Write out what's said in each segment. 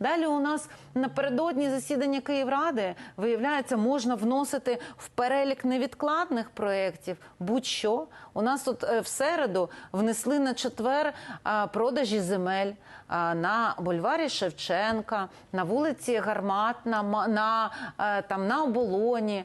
Далі у нас напередодні засідання Київради виявляється, можна вносити в перелік невідкладних проєктів будь-що. У нас тут е, в середу внесли на четвер продажі земель на бульварі Шевченка, на вулиці Гарматна, ма- на, е, там, на оболоні.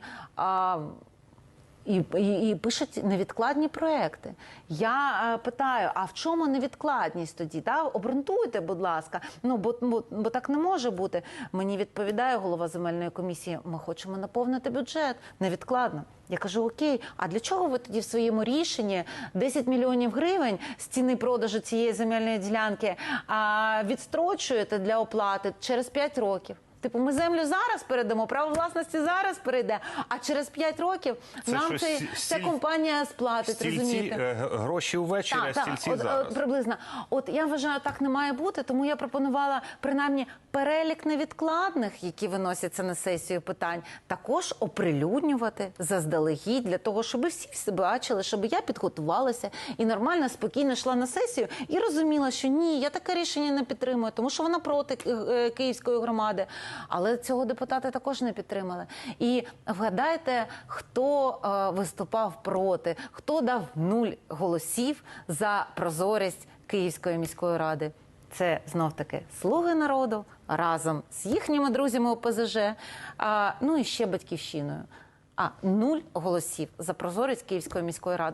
І, і, і пишуть невідкладні проекти. Я е, питаю: а в чому невідкладність тоді? Та обґрунтуйте, будь ласка. Ну бо, бо, бо так не може бути. Мені відповідає голова земельної комісії. Ми хочемо наповнити бюджет невідкладно. Я кажу: Окей, а для чого ви тоді в своєму рішенні 10 мільйонів гривень з ціни продажу цієї земельної ділянки а, відстрочуєте для оплати через 5 років? Типу, ми землю зараз передамо, право власності зараз перейде, а через 5 років Це нам цей, сі- ця компанія сплатить, Стільці, розумієте? е, гроші ввечері, а стільці от, зараз. от, приблизно. От я вважаю, так не має бути, тому я пропонувала принаймні перелік невідкладних, які виносяться на сесію питань, також оприлюднювати заздалегідь для того, щоб всі бачили, щоб я підготувалася і нормально, спокійно йшла на сесію і розуміла, що ні, я таке рішення не підтримую, тому що вона проти е, київської громади. Але цього депутати також не підтримали. І вгадайте, хто е, виступав проти, хто дав нуль голосів за прозорість Київської міської ради. Це знов таки слуги народу разом з їхніми друзями ОПЗЖ, а, ну і ще батьківщиною. А нуль голосів за прозорість Київської міської ради.